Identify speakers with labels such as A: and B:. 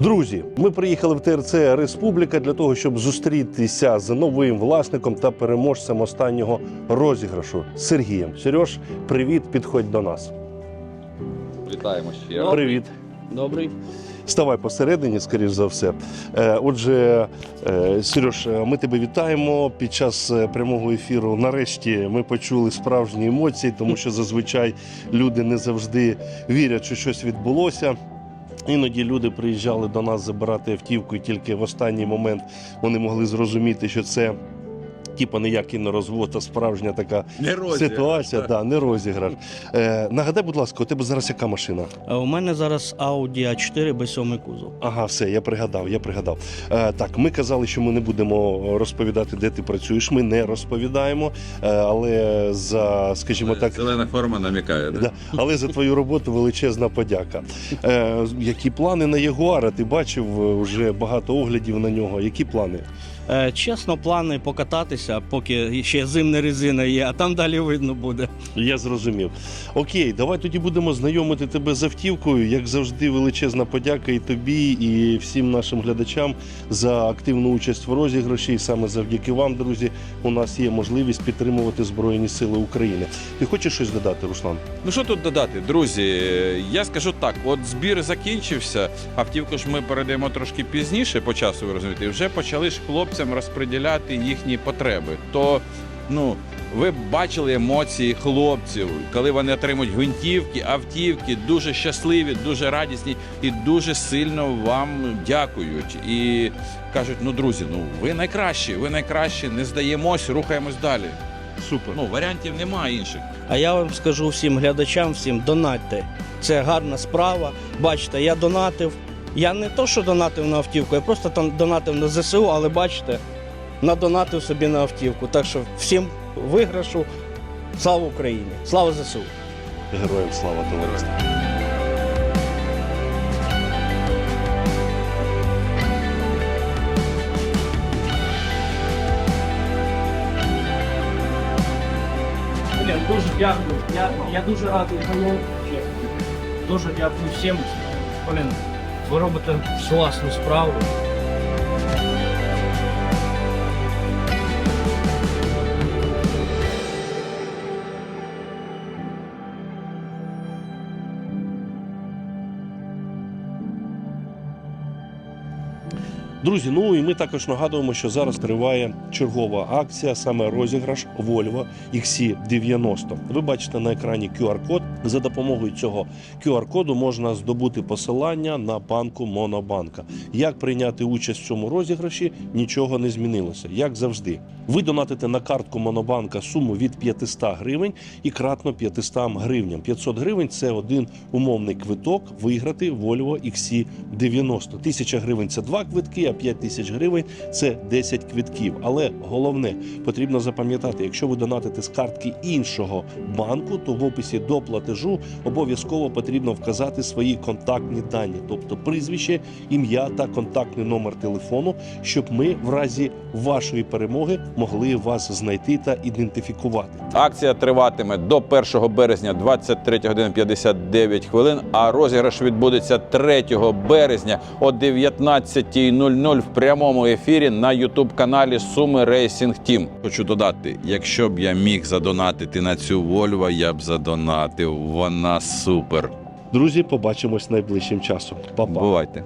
A: Друзі, ми приїхали в ТРЦ Республіка для того, щоб зустрітися з новим власником та переможцем останнього розіграшу Сергієм. Сереж, привіт, підходь до нас.
B: Вітаємо ще раз.
A: Привіт.
C: Добрий.
A: Ставай посередині, скоріш за все. Е, Отже, е, Сереж, е, ми тебе вітаємо. Під час прямого ефіру нарешті ми почули справжні емоції, тому що зазвичай люди не завжди вірять, що щось відбулося. Іноді люди приїжджали до нас забирати автівку, і тільки в останній момент вони могли зрозуміти, що це. Типа ніякий не розвод, а справжня така
B: Не розіграш,
A: ситуація,
B: так.
A: да, не розіграш. Е, нагадай, будь ласка, у тебе зараз яка машина?
C: А У мене зараз Audi A4 B7 кузов.
A: Ага, все, я пригадав, я пригадав. Е, так, ми казали, що ми не будемо розповідати, де ти працюєш. Ми не розповідаємо, е, але за, скажімо так,
B: Зелена форма намікає. Да?
A: да, але за твою роботу величезна подяка. Е, які плани на Ягуара? Ти бачив е, вже багато оглядів на нього. Які плани?
C: Е, чесно, плани покататися, поки ще зимна резина є, а там далі видно буде.
A: Я зрозумів. Окей, давай тоді будемо знайомити тебе з автівкою. Як завжди, величезна подяка і тобі, і всім нашим глядачам за активну участь в розіграші. І саме завдяки вам, друзі, у нас є можливість підтримувати Збройні Сили України. Ти хочеш щось додати, Руслан?
B: Ну що тут додати, друзі? Я скажу так: от збір закінчився. Автівку ж ми передаємо трошки пізніше по часу, ви розумієте, вже почали ж хлопцям розподіляти їхні потреби. То ну. Ви бачили емоції хлопців, коли вони отримують гвинтівки, автівки, дуже щасливі, дуже радісні і дуже сильно вам дякують. І кажуть: ну, друзі, ну ви найкращі, ви найкращі, не здаємось, рухаємось далі.
A: Супер.
B: Ну, варіантів немає інших.
C: А я вам скажу всім глядачам, всім донатьте. Це гарна справа. Бачите, я донатив. Я не то, що донатив на автівку, я просто там донатив на ЗСУ, але бачите, надонатив собі на автівку. Так що всім виграшу. Слава Україні! Слава ЗСУ!
A: Героям слава товариство.
C: Дуже дякую. Я, я дуже радий було. Дуже дякую всім. Блін, ви робите власну справу.
A: Друзі, ну і ми також нагадуємо, що зараз триває чергова акція, саме розіграш Volvo XC90. Ви бачите на екрані QR-код. За допомогою цього QR-коду можна здобути посилання на банку Монобанка. Як прийняти участь в цьому розіграші, нічого не змінилося. Як завжди, ви донатите на картку Монобанка суму від 500 гривень і кратно 500 гривням. 500 гривень це один умовний квиток виграти Volvo XC90. 1000 гривень це два квитки, а 5 тисяч гривень це 10 квитків. Але головне потрібно запам'ятати, якщо ви донатите з картки іншого банку, то в описі до платежу обов'язково потрібно вказати свої контактні дані, тобто прізвище, ім'я та контактний номер телефону, щоб ми в разі вашої перемоги могли вас знайти та ідентифікувати.
B: Акція триватиме до 1 березня 23 години 59 хвилин, а розіграш відбудеться 3 березня о 19.00 в прямому ефірі на ютуб-каналі Суми Рейсінг Тім. Хочу додати, якщо б я міг задонатити на цю Вольво, я б задонатив. Вона супер.
A: Друзі, побачимось найближчим часом. Па-па.
B: Бувайте.